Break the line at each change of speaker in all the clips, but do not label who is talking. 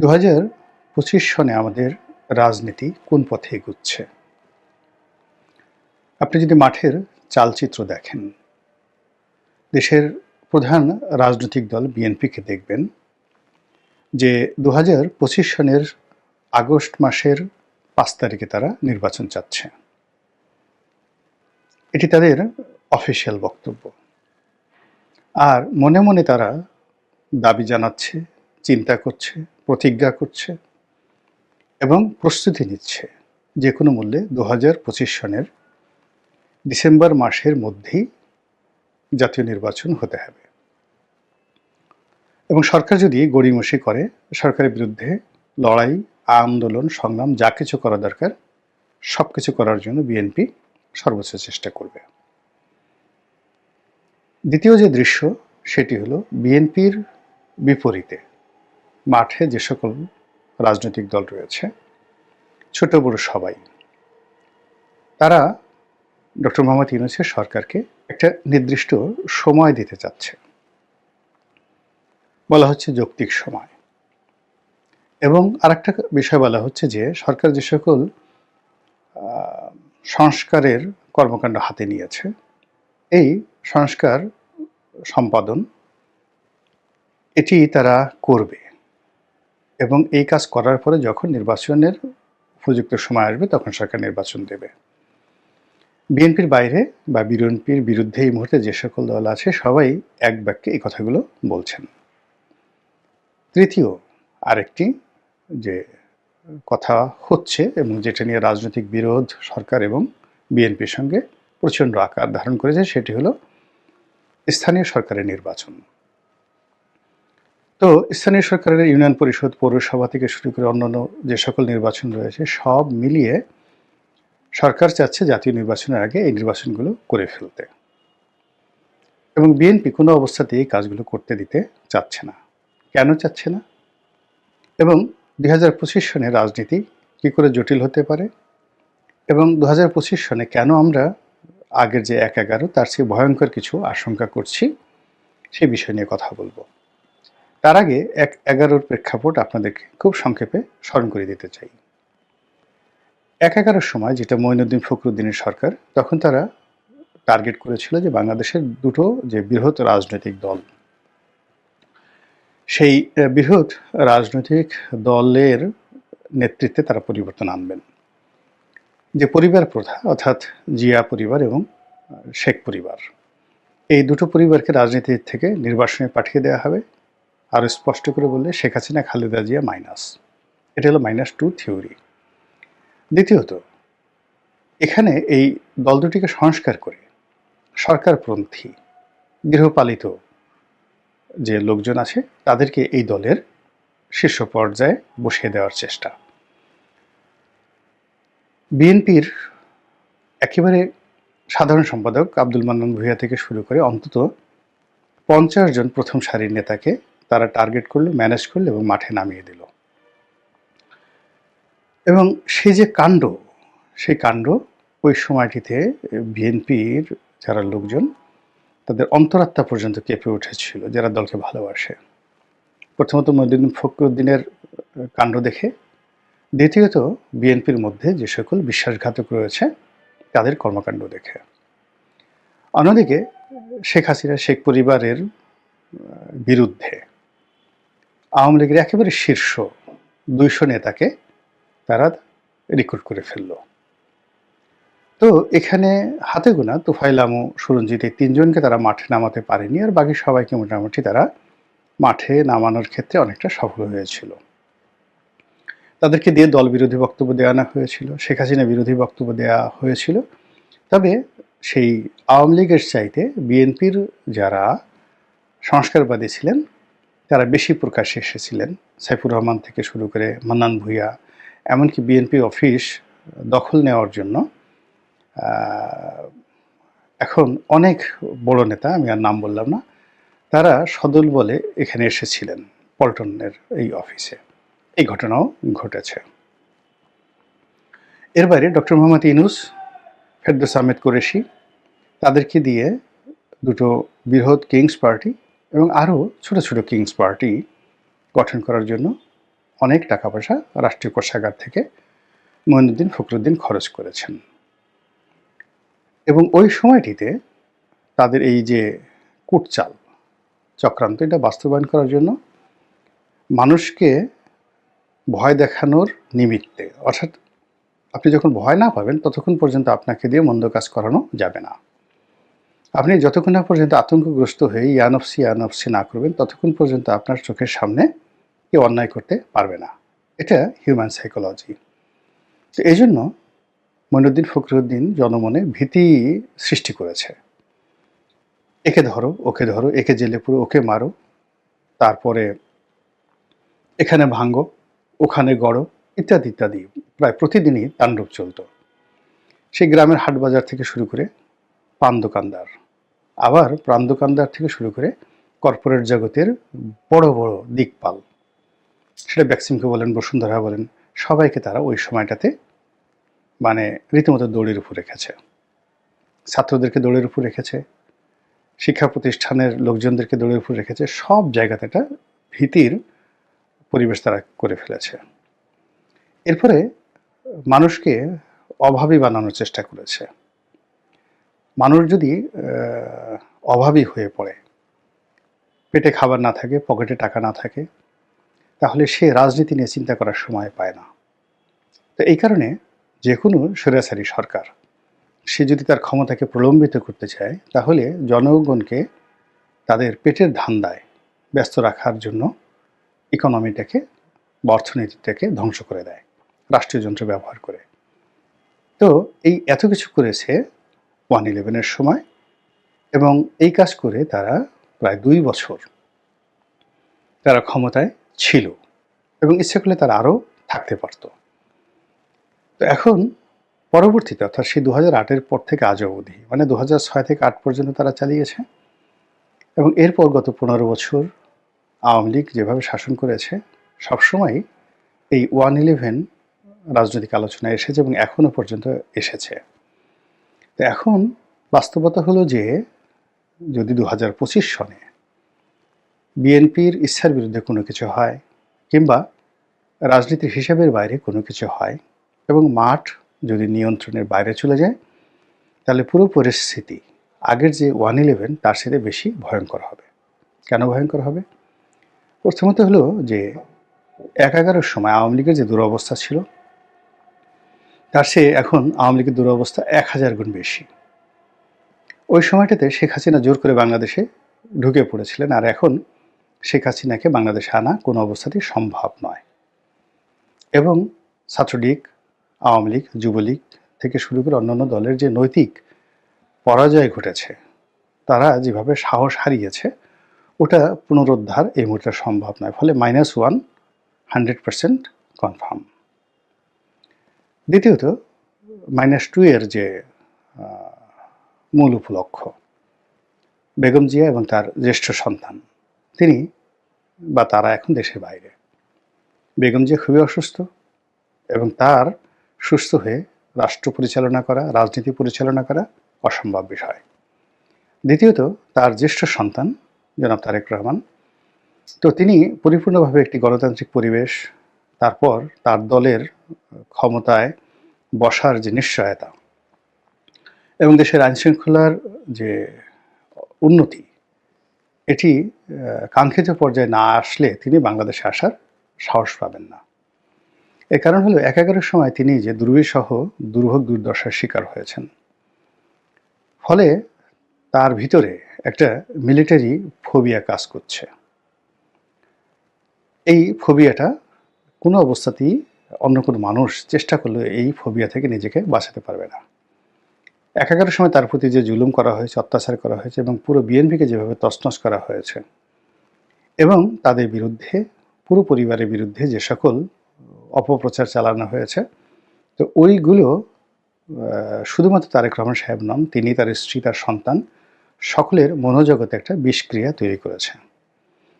দু হাজার পঁচিশ সনে আমাদের রাজনীতি কোন পথে এগুচ্ছে? আপনি যদি মাঠের চালচিত্র দেখেন, দেশের প্রধান রাজনৈতিক দল বিএনপিকে দেখবেন যে দু হাজার পঁচিশ সনের আগস্ট মাসের পাঁচ তারিখে তারা নির্বাচন চাচ্ছে। এটি তাদের অফিসিয়াল বক্তব্য। আর মনে মনে তারা দাবি জানাচ্ছে, চিন্তা করছে প্রতিজ্ঞা করছে এবং প্রস্তুতি নিচ্ছে যে কোনো মূল্যে দু হাজার পঁচিশ সনের ডিসেম্বর মাসের মধ্যেই জাতীয় নির্বাচন হতে হবে। এবং সরকার যদি গড়িমসি করে, সরকারের বিরুদ্ধে লড়াই, আন্দোলন, সংগ্রাম, যা কিছু করা দরকার সব কিছু করার জন্য বিএনপি সর্বোচ্চ চেষ্টা করবে। দ্বিতীয় যে দৃশ্য, সেটি হলো বিএনপির বিপরীতে। মাঠে যে সকল রাজনৈতিক দল রয়েছে, ছোট বড় সবাই, তারা ডক্টর মোহাম্মদ ইউনুসের সরকারকে একটা নির্দিষ্ট সময় দিতে চাচ্ছে। বলা হচ্ছে যৌক্তিক সময়। এবং আরেকটা বিষয় বলা হচ্ছে যে, সরকার যে সকল সংস্কারের কর্মকাণ্ড হাতে নিয়েছে, এই সংস্কার সম্পাদন, এটি তারা করবে। এবং এই কাজ করার পরে যখন নির্বাচনের উপযুক্ত সময় আসবে, তখন সরকার নির্বাচন দেবে। বিএনপির বাইরে বা বিএনপির বিরুদ্ধে এই মুহূর্তে যে সকল দল আছে, সবাই এক বাক্যে এই কথাগুলো বলছেন। তৃতীয়, আরেকটি যে কথা হচ্ছে এবং যেটা নিয়ে রাজনৈতিক বিরোধ সরকার এবং বিএনপির সঙ্গে প্রচণ্ড আকার ধারণ করেছে, সেটি হলো স্থানীয় সরকারের নির্বাচন। তো স্থানীয় সরকারের ইউনিয়ন পরিষদ, পৌরসভা থেকে শুরু করে অন্যান্য যে সকল নির্বাচন রয়েছে, সব মিলিয়ে সরকার চাচ্ছে জাতীয় নির্বাচনের আগে এই নির্বাচনগুলো করে ফেলতে। এবং বিএনপি কোনো অবস্থাতেই এই কাজগুলো করতে দিতে চাচ্ছে না। কেন চাচ্ছে না? এবং দুই হাজার পঁচিশ সনে রাজনীতি কী করে জটিল হতে পারে? এবং দু হাজার পঁচিশ সনে কেন আমরা আগের যে এক এগারো, তার চেয়ে ভয়ঙ্কর কিছু আশঙ্কা করছি সেই বিষয় নিয়ে কথা বলব। তার আগে এক এগারোর প্রেক্ষাপট আপনাদেরকে খুব সংক্ষেপে স্মরণ করে দিতে চাই। এক এগারোর সময় যেটা মঈনুদ্দিন ফখরুদ্দিনের সরকার, তখন তারা টার্গেট করেছিল যে বাংলাদেশের দুটো যে বৃহৎ রাজনৈতিক দল, সেই বৃহৎ রাজনৈতিক দলের নেতৃত্বে তারা পরিবর্তন আনবেন। যে পরিবার প্রথা অর্থাৎ জিয়া পরিবার এবং শেখ পরিবার, এই দুটো পরিবারকে রাজনীতি থেকে নির্বাসনে পাঠিয়ে দেওয়া হবে। আরও স্পষ্ট করে বললে শেখ হাসিনা, খালেদা জিয়া মাইনাস এটা হলো মাইনাস টু থিওরি দ্বিতীয়ত, এখানে এই দল দুটিকে সংস্কার করে সরকারপন্থী, গৃহপালিত যে লোকজন আছে, তাদেরকে এই দলের শীর্ষ পর্যায়ে বসিয়ে দেওয়ার চেষ্টা। বিএনপির একেবারে সাধারণ সম্পাদক আব্দুল মান্নান ভূঁইয়া থেকে শুরু করে অন্তত পঞ্চাশ জন প্রথম সারির নেতাকে তারা টার্গেট করল ম্যানেজ করল এবং মাঠে নামিয়ে দিল। এবং সে যে কাণ্ড, সেই কাণ্ড ওই সময়টিতে বিএনপির যারা লোকজন, তাদের অন্তরাত্মা পর্যন্ত কেঁপে উঠেছিল, যারা দলকে ভালোবাসে। প্রথমত মহিউদ্দিন ফখরুদ্দিনের কাণ্ড দেখে। দ্বিতীয়ত, বিএনপির মধ্যে যে সকল বিশ্বাসঘাতক রয়েছে, তাদের কর্মকাণ্ড দেখে। অন্যদিকে, শেখ হাসিনা, শেখ পরিবারের বিরুদ্ধে আওয়ামী লীগের একেবারে শীর্ষ দুইশো নেতাকে তারা রিক্রুট করে ফেলল। তো এখানে হাতে গোনা তুফাইল আমু, সুরঞ্জিত এই তিনজনকে তারা মাঠে নামাতে পারেনি আর বাকি সবাইকে মোটামুটি তারা মাঠে নামানোর ক্ষেত্রে অনেকটা সফল হয়েছিল। তাদেরকে দিয়ে দল বিরোধী বক্তব্য দেওয়ানো হয়েছিল, শেখ হাসিনা বিরোধী বক্তব্য দেওয়া হয়েছিল। তবে সেই আওয়ামী লীগের চাইতে বিএনপির যারা সংস্কারবাদী ছিলেন তারা বেশি প্রকাশ্যে এসেছিলেন। সাইফুর রহমান থেকে শুরু করে মান্নান ভূঁইয়া, এমনকি বিএনপি অফিস দখল নেওয়ার জন্য এখন অনেক বড় নেতা, আমি আর নাম বললাম না, তারা সদল বলে এখানে এসেছিলেন পল্টনের এই অফিসে। এই ঘটনাও ঘটেছে। এর বাইরে ডক্টর মোহাম্মদ ইনুস ফেরদৌস আহমেদ কুরেশি, তাদেরকে দিয়ে দুটো বৃহৎ কিংস পার্টি এবং আরও ছোট ছোট কিংস পার্টি গঠন করার জন্য অনেক টাকা পয়সা রাষ্ট্রীয় কোষাগার থেকে মঈনুদ্দিন ফখরুদ্দিন খরচ করেছেন। এবং ওই সময়টিতে তাদের এই যে কুটচাল, চক্রান্ত, এটা বাস্তবায়ন করার জন্য মানুষকে ভয় দেখানোর নিমিত্তে, অর্থাৎ আপনি যখন ভয় না পাবেন, ততক্ষণ পর্যন্ত আপনাকে দিয়ে মন্দ কাজ করানো যাবে না। আপনি যতক্ষণ না পর্যন্ত আতঙ্কগ্রস্ত হয়ে ইয়ানফসি ইয়ানফসি না করবেন, ততক্ষণ পর্যন্ত আপনার চোখের সামনে কেউ অন্যায় করতে পারবে না। এটা হিউম্যান সাইকোলজি তো এই জন্য মইনুদ্দিন ফখরুদ্দিন জনমনে ভীতি সৃষ্টি করেছে। একে ধরো, ওকে ধরো, একে জেলে পুরো, ওকে মারো, তারপরে এখানে ভাঙ্গো, ওখানে গড়ো, ইত্যাদি ইত্যাদি। প্রায় প্রতিদিনই তাণ্ডব চলত। সেই গ্রামের হাট বাজার থেকে শুরু করে পান দোকানদার। আবার প্রাণ দোকানদার থেকে শুরু করে কর্পোরেট জগতের বড় বড় দিকপাল। সেটা ব্যাক্সিমকে বলেন বসুন্ধরা বলেন, সবাইকে তারা ওই সময়টাতে মানে রীতিমতো দৌড়ের উপর রেখেছে। ছাত্রদেরকে দৌড়ের উপর রেখেছে, শিক্ষা প্রতিষ্ঠানের লোকজনদেরকে দৌড়ের উপর রেখেছে, সব জায়গাতে একটা ভীতির পরিবেশ তারা করে ফেলেছে। এরপরে মানুষকে অভাবী বানানোর চেষ্টা করেছে। মানুষ যদি অভাবী হয়ে পড়ে, পেটে খাবার না থাকে, পকেটে টাকা না থাকে, তাহলে সে রাজনীতি নিয়ে চিন্তা করার সময় পায় না। তো এই কারণে যে কোনো স্বৈরাচারী সরকার, সে যদি তার ক্ষমতাকে প্রলম্বিত করতে চায়, তাহলে জনগণকে তাদের পেটের ধান্দায় ব্যস্ত রাখার জন্য ইকোনমিটাকে বা অর্থনীতিটাকে ধ্বংস করে দেয় রাষ্ট্রীয় যন্ত্র ব্যবহার করে। তো এই এত কিছু করেছে ওয়ান ইলেভেনের সময় এবং এই কাজ করে তারা প্রায় দুই বছর তারা ক্ষমতায় ছিল এবং ইচ্ছে করলে তারা আরও থাকতে পারত। তো এখন পরবর্তীতে, অর্থাৎ সেই দু হাজার আটের পর থেকে আজ অবধি মানে দু ছয় থেকে আট পর্যন্ত তারা চালিয়েছে এবং এরপর গত পনেরো বছর আওয়ামী লীগ যেভাবে শাসন করেছে সবসময় এই ওয়ান ইলেভেন রাজনৈতিক আলোচনায় এসেছে এবং এখনও পর্যন্ত এসেছে। তো এখন বাস্তবতা হলো যে যদি দু হাজার পঁচিশ সনে বিএনপির ইচ্ছার বিরুদ্ধে কোনো কিছু হয় কিংবা রাজনীতির হিসাবের বাইরে কোনো কিছু হয় এবং মাঠ যদি নিয়ন্ত্রণের বাইরে চলে যায়, তাহলে পুরো পরিস্থিতি আগের যে ওয়ান ইলেভেন তার সাথে বেশি ভয়ঙ্কর হবে। কেন ভয়ঙ্কর হবে? প্রথমত হলো যে এক এগারোর সময় আওয়ামী লীগের যে দুরবস্থা ছিল তার সে এখন আওয়ামী লীগের দুরবস্থা এক হাজার গুণ বেশি। ওই সময়টাতে শেখ হাসিনা জোর করে বাংলাদেশে ঢুকে পড়েছিলেন আর এখন শেখ হাসিনাকে বাংলাদেশে আনা কোনো অবস্থাতেই সম্ভব নয়। এবং ছাত্রলীগ, আওয়ামী লীগ, যুবলীগ থেকে শুরু করে অন্যান্য দলের যে নৈতিক পরাজয় ঘটেছে, তারা যেভাবে সাহস হারিয়েছে, ওটা পুনরুদ্ধার এই মুহূর্তে সম্ভব নয়। ফলে minus one hundred percent confirm দ্বিতীয়ত মাইনাস টু এর যে মূল উপলক্ষ বেগম জিয়া এবং তার জ্যেষ্ঠ সন্তান, তিনি বা তারা এখন দেশের বাইরে। বেগম জিয়া খুবই অসুস্থ এবং তার সুস্থ হয়ে রাষ্ট্র পরিচালনা করা, রাজনীতি পরিচালনা করা অসম্ভব বিষয়। দ্বিতীয়ত, তার জ্যেষ্ঠ সন্তান, জনাব তারেক রহমান। তো তিনি পরিপূর্ণভাবে একটি গণতান্ত্রিক পরিবেশ, তারপর তার দলের ক্ষমতায় বসার যে নিশ্চয়তা এবং দেশের আইনশৃঙ্খলার যে উন্নতি, এটি কাঙ্ক্ষিত পর্যায়ে না আসলে তিনি বাংলাদেশে আসার সাহস পাবেন না। এর কারণ হলো এক এগারোর সময় তিনি যে দুর্বিসহ দুর্ভোগ দুর্দশার শিকার হয়েছেন। ফলে তার ভিতরে একটা মিলিটারি ফোবিয়া কাজ করছে। এই ফোবিয়াটা কোনো অবস্থাতেই অন্য কোনো মানুষ চেষ্টা করলে এই ফোবিয়া থেকে নিজেকে বাঁচাতে পারবে না। এক এগারোর সময় তার প্রতি যে জুলুম করা হয়েছে, অত্যাচার করা হয়েছে এবং পুরো বিএনপিকে যেভাবে তছনছ করা হয়েছে এবং তাদের বিরুদ্ধে, পুরো পরিবারের বিরুদ্ধে যে সকল অপপ্রচার চালানো হয়েছে, তো ওইগুলো শুধুমাত্র তারেক রহমান সাহেব নন, তিনি তার স্ত্রী, তার সন্তান সকলের মনোজগতে একটা বিষক্রিয়া তৈরি করেছে।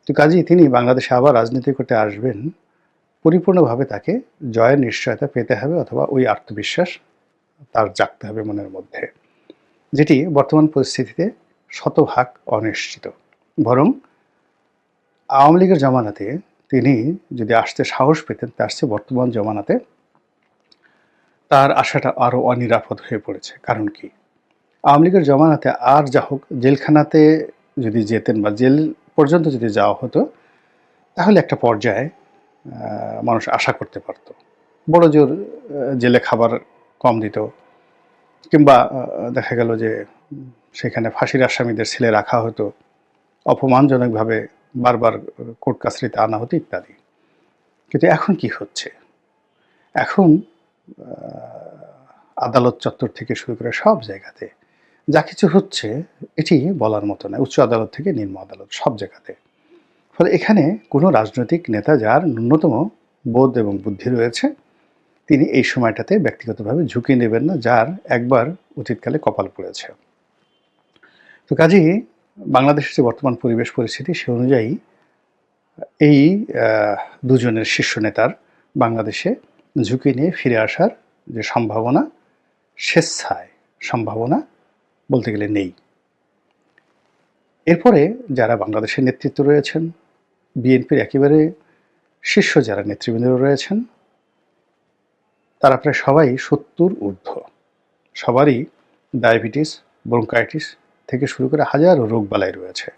তো কাজেই তিনি বাংলাদেশে আবার রাজনীতি করতে আসবেন পরিপূর্ণভাবে তাকে জয়ের নিশ্চয়তা পেতে হবে অথবা ওই আত্মবিশ্বাস তার জাগতে হবে মনের মধ্যে, যেটি বর্তমান পরিস্থিতিতে শতভাগ অনিশ্চিত। বরং আওয়ামী লীগের জমানাতে তিনি যদি আসতে সাহস পেতেন তা আসছে বর্তমান জমানাতে তার আশাটা আরও অনিরাপদ হয়ে পড়েছে। কারণ কি? আওয়ামী লীগের জমানাতে আর যা হোক, জেলখানাতে যদি যেতেন বা জেল পর্যন্ত যদি যাওয়া হতো, তাহলে একটা পর্যায়ে মানুষ আশা করতে পারত। বড় জোর জেলে খাবার কম দিত। কিংবা দেখা গেল যে সেখানে ফাঁসির আসামিদের ছেলে রাখা হতো। অপমানজনকভাবে বারবার কোর্ট কাছারিতে আনা হতো ইত্যাদি। কিন্তু এখন কি হচ্ছে? এখন আদালত চত্বর থেকে শুরু করে সব জায়গাতে যা কিছু হচ্ছে, এটি বলার মতো নয় উচ্চ আদালত থেকে নিম্ন আদালত সব জায়গাতে। ফলে এখানে কোনো রাজনৈতিক নেতা যার ন্যূনতম বোধ এবং বুদ্ধি রয়েছে, তিনি এই সময়টাতে ব্যক্তিগতভাবে ঝুঁকি নেবেন না, যার একবার অতীতকালে কপাল পড়েছে। তো কাজেই বাংলাদেশের যে বর্তমান পরিবেশ পরিস্থিতি, সে অনুযায়ী, এই দুজনের শীর্ষ নেতার বাংলাদেশে ঝুঁকি নিয়ে ফিরে আসার যে সম্ভাবনা, স্বেচ্ছায় সম্ভাবনা বলতে গেলে নেই। এরপরে যারা বাংলাদেশের নেতৃত্ব রয়েছেন বিএনপির একেবারে শীর্ষ যারা নেতৃবৃন্দ রয়েছেন, তারা প্রায় সবাই সত্তর ঊর্ধ্ব। সবারই ডায়াবেটিস, ব্রঙ্কাইটিস থেকে শুরু করে হাজারো রোগবালাই রয়েছে।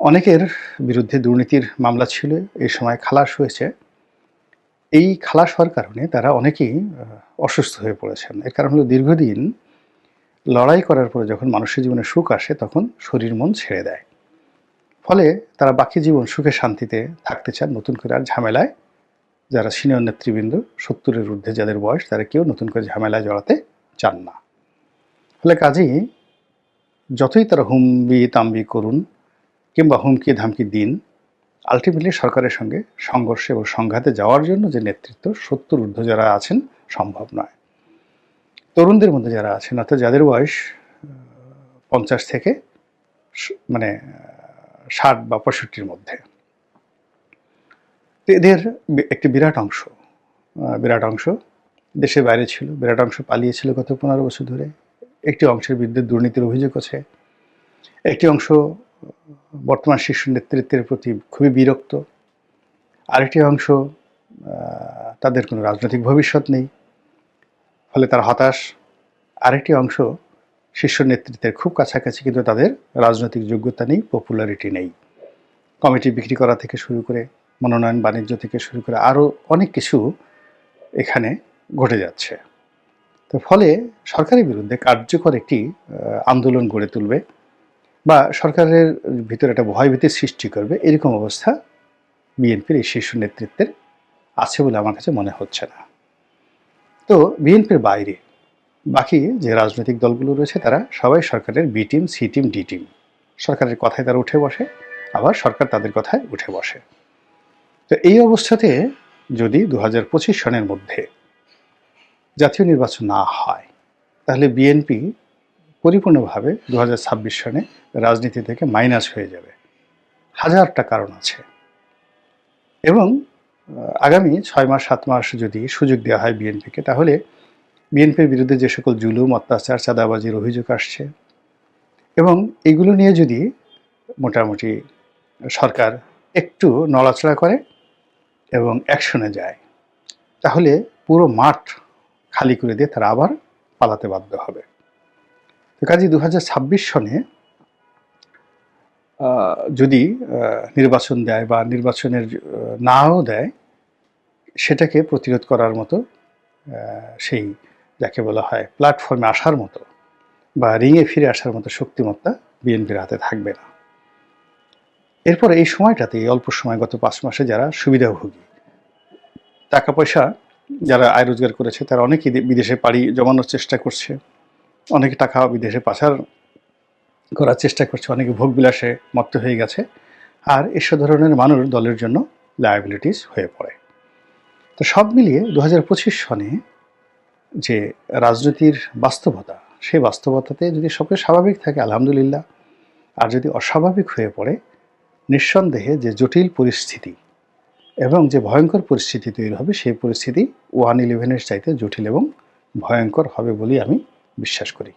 অনেকের বিরুদ্ধে দুর্নীতির মামলা ছিল, এই সময় খালাস হয়েছে। এই খালাস হওয়ার কারণে তারা অনেকেই অসুস্থ হয়ে পড়েছেন। এর কারণ হলো দীর্ঘদিন লড়াই করার পরে যখন মানুষের জীবনে সুখ আসে, তখন শরীর মন ছেড়ে দেয়। ফলে তারা বাকি জীবন সুখে শান্তিতে থাকতে চান নতুন করে আর ঝামেলায়। যারা সিনিয়র নেতৃবৃন্দ, সত্তরের ঊর্ধ্বে যাদের বয়স, তারা কেউ নতুন করে ঝামেলায় জড়াতে চান না। ফলে কাজেই যতই তারা হুমবি তাম্বি করুন কিংবা হুমকি ধামকি দিন আলটিমেটলি সরকারের সঙ্গে সংঘর্ষে এবং সংঘাতে যাওয়ার জন্য যে নেতৃত্ব সত্তর ঊর্ধ্ব যারা আছেন সম্ভব নয়। তরুণদের মধ্যে যারা আছেন, অর্থাৎ যাদের বয়স পঞ্চাশ থেকে মানে ষাট বা পঁয়ষট্টির মধ্যে। তো এদের একটি বিরাট অংশ বিরাট অংশ দেশের বাইরে ছিল, বিরাট অংশ পালিয়েছিল গত পনেরো বছর ধরে। একটি অংশের বিরুদ্ধে দুর্নীতির অভিযোগ আছে। একটি অংশ বর্তমান শীর্ষ নেতৃত্বের প্রতি খুবই বিরক্ত। আরেকটি অংশ তাদের কোনো রাজনৈতিক ভবিষ্যৎ নেই, ফলে তারা হতাশ। আরেকটি অংশ শীর্ষ নেতৃত্বের খুব কাছাকাছি, কিন্তু তাদের রাজনৈতিক যোগ্যতা নেই পপুলারিটি নেই। কমিটি বিক্রি করা থেকে শুরু করে, মনোনয়ন বাণিজ্য থেকে শুরু করে আরও অনেক কিছু এখানে ঘটে যাচ্ছে। তো ফলে সরকারের বিরুদ্ধে কার্যকর একটি আন্দোলন গড়ে তুলবে বা সরকারের ভিতরে একটা ভয়ভীতির সৃষ্টি করবে, এরকম অবস্থা বিএনপির এই শীর্ষ নেতৃত্বের আছে বলে আমার কাছে মনে হচ্ছে না। তো বিএনপির বাইরে বাকি যে রাজনৈতিক দলগুলো রয়েছে, তারা সবাই সরকারের B team C team D team সরকারের কথায় তারা উঠে বসে, আবার সরকার তাদের কথায় উঠে বসে। তো এই অবস্থাতে যদি দু হাজার পঁচিশ সনের মধ্যে জাতীয় নির্বাচন না হয়, তাহলে বিএনপি পরিপূর্ণভাবে দু হাজার ছাব্বিশ সনে রাজনীতি থেকে মাইনাস হয়ে যাবে। হাজারটা কারণ আছে। এবং, আগামী ছয় মাস, সাত মাস যদি সুযোগ দেওয়া হয় বিএনপিকে তাহলে বিএনপির বিরুদ্ধে যে সকল জুলুম, অত্যাচার, চাঁদাবাজির অভিযোগ আসছে এবং এগুলো নিয়ে যদি মোটামুটি সরকার একটু নড়াচড়া করে এবং অ্যাকশনে যায়, তাহলে পুরো মাঠ খালি করে দিয়ে তারা আবার পালাতে বাধ্য হবে। তো কাজে দু হাজার ছাব্বিশ সনে যদি নির্বাচন দেয় বা নির্বাচনের নাও দেয়, সেটাকে প্রতিরোধ করার মতো সেই যাকে বলা হয় প্ল্যাটফর্মে আসার মতো বা রিংয়ে ফিরে আসার মতো শক্তিমত্তা বিএনপির হাতে থাকবে না। এরপর এই সময়টাতে অল্প সময় গত পাঁচ মাসে যারা সুবিধাভোগী টাকা পয়সা যারা আয় রোজগার করেছে, তারা অনেকেই বিদেশে পাড়ি জমানোর চেষ্টা করছে, অনেকে টাকা বিদেশে পাচার করার চেষ্টা করছে, অনেকে ভোগ বিলাসে মত্ত হয়ে গেছে, আর এসব ধরনের মানুষ দলের জন্য লায়াবিলিটিস হয়ে পড়ে। তো সব মিলিয়ে দু হাজার পঁচিশ সনে যে রাজনীতির বাস্তবতা, সেই বাস্তবতাতে যদি সবকে স্বাভাবিক থাকে, আলহামদুলিল্লাহ। আর যদি অস্বাভাবিক হয়ে পড়ে, নিঃসন্দেহে যে জটিল পরিস্থিতি এবং যে ভয়ঙ্কর পরিস্থিতি তৈরি হবে, সেই পরিস্থিতি ওয়ান ইলেভেনের চাইতে জটিল এবং ভয়ঙ্কর হবে বলেই আমি বিশ্বাস করি।